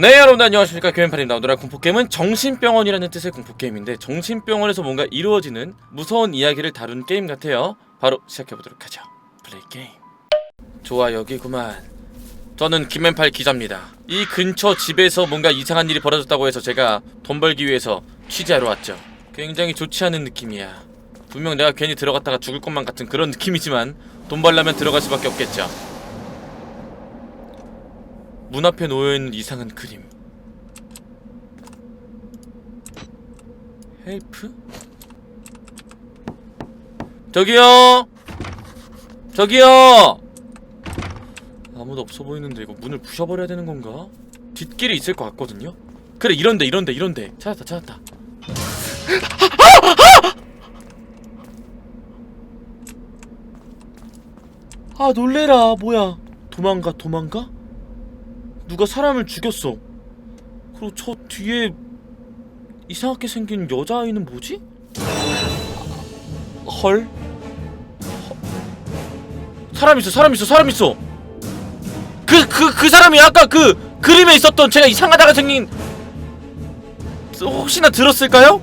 네 여러분 안녕하십니까? 교현팔입니다 오늘의 공포게임은 정신병원이라는 뜻의 공포게임인데 정신병원에서 뭔가 이루어지는 무서운 이야기를 다룬 게임 같아요. 바로 시작해보도록 하죠. 플레이 게임. 좋아 여기구만. 저는 김앤팔 기자입니다. 이 근처 집에서 뭔가 이상한 일이 벌어졌다고 해서 제가 돈 벌기 위해서 취재하러 왔죠. 굉장히 좋지 않은 느낌이야. 분명 내가 괜히 들어갔다가 죽을 것만 같은 그런 느낌이지만 돈 벌려면 들어갈 수밖에 없겠죠 문 앞에 놓여있는 이상한 그림 헬프? 저기요! 저기요! 아무도 없어 보이는데 이거 문을 부셔버려야 되는 건가? 뒷길이 있을 것 같거든요? 그래 이런데 이런데 이런데 찾았다 찾았다 아 놀래라 뭐야 도망가 도망가? 누가 사람을 죽였어. 그리고 저 뒤에 이상하게 생긴 여자아이는 뭐지? 헐. 사람 있어, 사람 있어, 사람 있어. 그, 그, 그 사람이 아까 그 그림에 있었던 제가 이상하다가 생긴. 혹시나 들었을까요?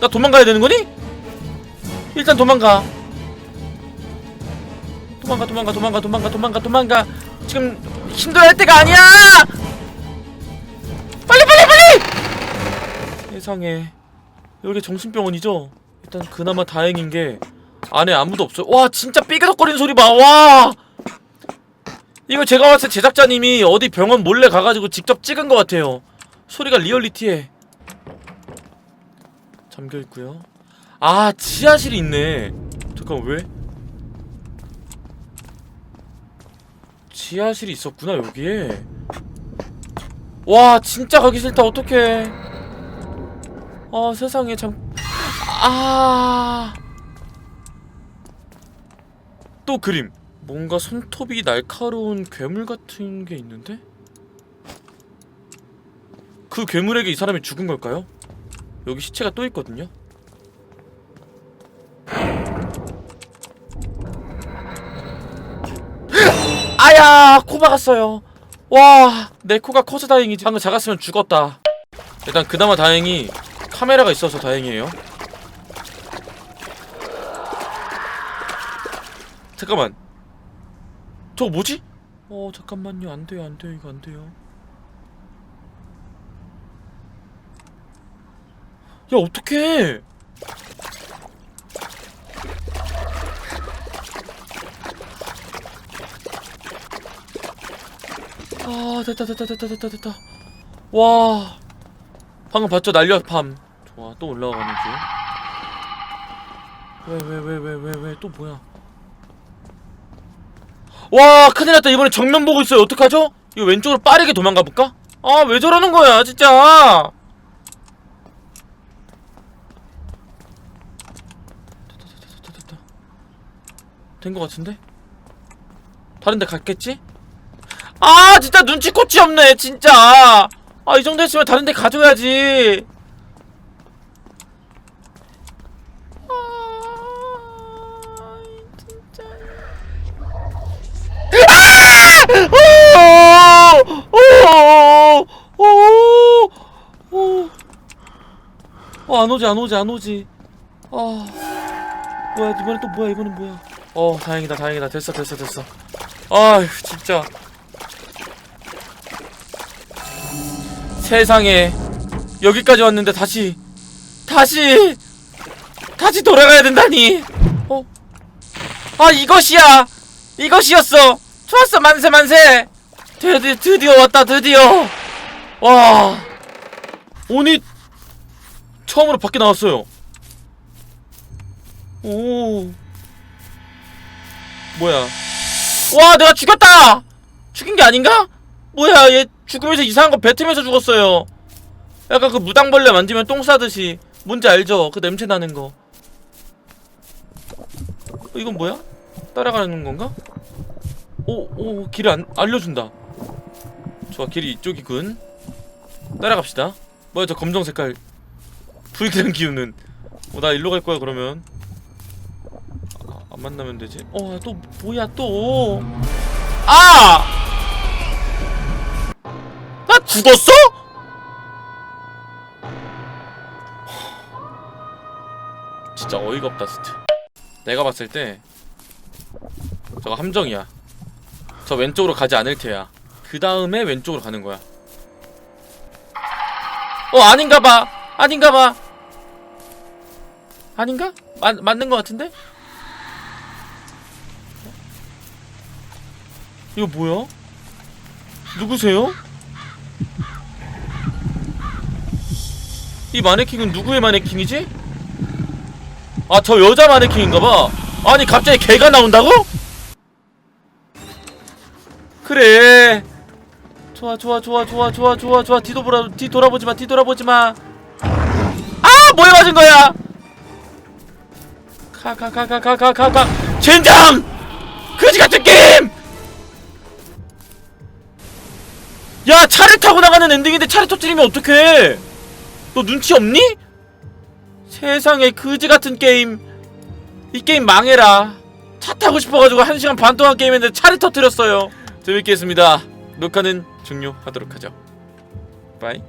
나 도망가야 되는 거니? 일단 도망가. 도망가, 도망가, 도망가, 도망가, 도망가, 도망가. 지금 힘들어 할 때가 아니야! 빨리 빨리 빨리! 세상에 여기 정신병원이죠? 일단 그나마 다행인 게 안에 아무도 없어요. 와 진짜 삐그덕거리는 소리 봐. 와 이거 제가 봤을 때 제작자님이 어디 병원 몰래 가가지고 직접 찍은 것 같아요. 소리가 리얼리티해. 잠겨 있고요. 아 지하실이 있네. 잠깐 왜? 지하실이 있었구나 여기에. 와 진짜 가기 싫다. 어떡해. 아 세상에 참아또 그림. 뭔가 손톱이 날카로운 괴물 같은 게 있는데? 그 괴물에게 이 사람이 죽은 걸까요? 여기 시체가 또 있거든요 아야 코 박았어요. 와 내 코가 커서 다행이지. 방금 작았으면 죽었다. 일단 그나마 다행히 카메라가 있어서 다행이에요. 잠깐만. 저거 뭐지? 어 잠깐만요. 안돼요 안돼요. 이거 안돼요. 야 어떡해 아 됐다 됐다 됐다 됐다 됐다. 와. 방금 봤죠? 밤. 좋아 또 올라가는 중왜 왜 왜 왜 왜 왜 또 뭐야? 와 큰일 났다. 이번에 정면 보고 있어요. 어떡하죠? 이거 왼쪽으로 빠르게 도망가 볼까? 아 왜 저러는 거야 진짜? 된 거 같은데? 다른 데 갔겠지? 아 진짜 눈치코치 없네 진짜 아 이 정도 했으면 다른 데 가줘야지 아, 진짜. 아! 오! 오! 오! 오! 어, 안 오지 안 오지 안 오지 아 뭐야 이번엔 또 뭐야 이번엔 뭐야 어 다행이다 다행이다 됐어 됐어 됐어 아휴 진짜 세상에 여기까지 왔는데 다시 다시 다시 돌아가야 된다니. 어? 아 이것이야! 이것이었어! 좋았어 만세 만세! 드디, 드디어 왔다 드디어! 와. 오니 처음으로 밖에 나왔어요. 오. 뭐야? 와 내가 죽였다! 죽인 게 아닌가? 뭐야 얘 죽으면서 이상한 거 뱉으면서 죽었어요. 약간 그 무당벌레 만지면 똥 싸듯이 뭔지 알죠? 그 냄새 나는 거. 어, 이건 뭐야? 따라가는 건가? 오, 오, 길을 안, 알려준다. 좋아 길이 이쪽이군. 따라갑시다. 뭐야 저 검정 색깔. 불길한 기운은. 어, 나 일로 갈 거야 그러면. 아, 안 만나면 되지? 어 또 뭐야 또? 아! 아 죽었어? 진짜 어이가 없다 진짜 내가 봤을 때 저거 함정이야 저 왼쪽으로 가지 않을 테야 그 다음에 왼쪽으로 가는 거야 어 아닌가 봐 아닌가 봐 아닌가? 맞, 맞는 거 같은데? 이거 뭐야? 누구세요? 이 마네킹은 누구의 마네킹이지? 아 저 여자 마네킹인가봐. 아니 갑자기 개가 나온다고? 그래. 좋아 좋아 좋아 좋아 좋아 좋아 좋아. 뒤돌아 뒤돌아보지마 뒤돌아보지마. 아 뭐에 맞은 거야? 가 가 가 가 가 가 가가. 젠장! 그지 같은 게임 야 차를 타고 나가는 엔딩인데 차를 터뜨리면 어떡해? 너 눈치 없니? 세상에 그지 같은 게임. 이 게임 망해라. 차 타고 싶어가지고 한 시간 반 동안 게임했는데 차를 터뜨렸어요. 재밌게 했습니다. 녹화는 종료하도록 하죠. 바이